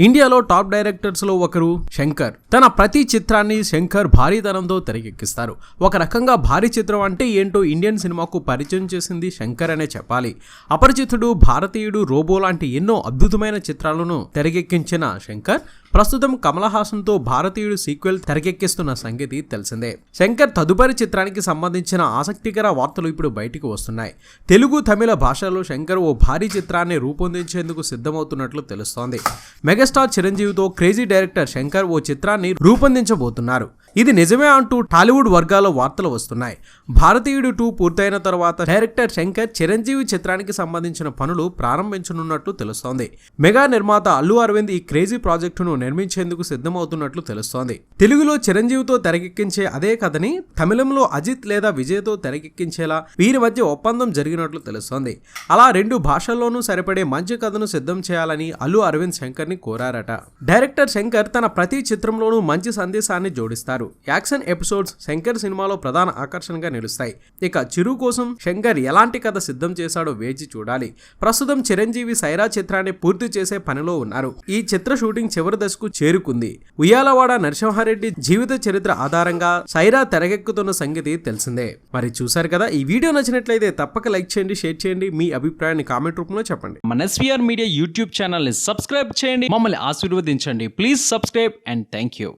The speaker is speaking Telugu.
ఇండియాలో టాప్ డైరెక్టర్స్లో ఒకరు శంకర్. తన ప్రతి చిత్రాన్ని శంకర్ భారీతనంతో తెరకెక్కిస్తారు. ఒక రకంగా భారీ చిత్రం అంటే ఏంటో ఇండియన్ సినిమాకు పరిచయం చేసింది శంకర్ అనే చెప్పాలి. అపరిచితుడు భారతీయుడు రోబో లాంటి ఎన్నో అద్భుతమైన చిత్రాలను తెరకెక్కించిన శంకర్ ప్రస్తుతం కమల్ హాసన్తో భారతీయుడు సీక్వెల్ తెరకెక్కిస్తున్న సంగతి తెలిసిందే. శంకర్ తదుపరి చిత్రానికి సంబంధించిన ఆసక్తికర వార్తలు ఇప్పుడు బయటకు వస్తున్నాయి. తెలుగు తమిళ భాషలో శంకర్ ఓ భారీ చిత్రాన్ని రూపొందించేందుకు సిద్ధమవుతున్నట్లు తెలుస్తోంది. మెగాస్టార్ చిరంజీవితో క్రేజీ డైరెక్టర్ శంకర్ ఓ చిత్రాన్ని రూపొందించబోతున్నారు. ఇది నిజమే అంటూ టాలీవుడ్ వర్గాల్లో వార్తలు వస్తున్నాయి. భారతీయుడు టూ పూర్తయిన తర్వాత డైరెక్టర్ శంకర్ చిరంజీవి చిత్రానికి సంబంధించిన పనులు ప్రారంభించనున్నట్లు తెలుస్తోంది. మెగా నిర్మాత అల్లు అరవింద్ ఈ క్రేజీ ప్రాజెక్టును నిర్మించేందుకు సిద్ధమవుతున్నట్లు తెలుస్తోంది. తెలుగులో చిరంజీవితో తెరకెక్కించే అదే కథని తమిళంలో అజిత్ లేదా విజయ్తో తెరకెక్కించేలా వీరి మధ్య ఒప్పందం జరిగినట్లు తెలుస్తోంది. అలా రెండు భాషల్లోనూ సరిపడే మంచి కథను సిద్ధం చేయాలని అల్లు అరవింద్ శంకర్ని కోరారట. డైరెక్టర్ శంకర్ తన ప్రతి చిత్రంలోనూ మంచి సందేశాన్ని జోడిస్తారు. యాక్షన్ ఎపిసోడ్స్ శంకర్ సినిమాలో ప్రధాన ఆకర్షణగా నిలుస్తాయి. ఇక చిరు కోసం శంకర్ ఎలాంటి కథ సిద్ధం చేశాడో వేచి చూడాలి. ప్రస్తుతం చిరంజీవి సైరా చిత్రాన్ని పూర్తి చేసే పనిలో ఉన్నారు. ఈ చిత్ర షూటింగ్ చివరి దశ కు చేరుకుంది. ఉయ్యాలవాడ నరసింహారెడ్డి జీవిత చరిత్ర ఆధారంగా సైరా తెరకెక్కుతున్న సంగతి తెలిసిందే. మరి చూసారు కదా ఈ వీడియో నచ్చినట్లయితే తప్పక లైక్ చేయండి షేర్ చేయండి మీ అభిప్రాయాన్ని కామెంట్ రూపంలో చెప్పండి. మన ఎస్వీఆర్ మీడియా యూట్యూబ్ ఛానల్ని సబ్స్క్రైబ్ చేయండి మమ్మల్ని ఆశీర్వదించండి. Please subscribe and thank you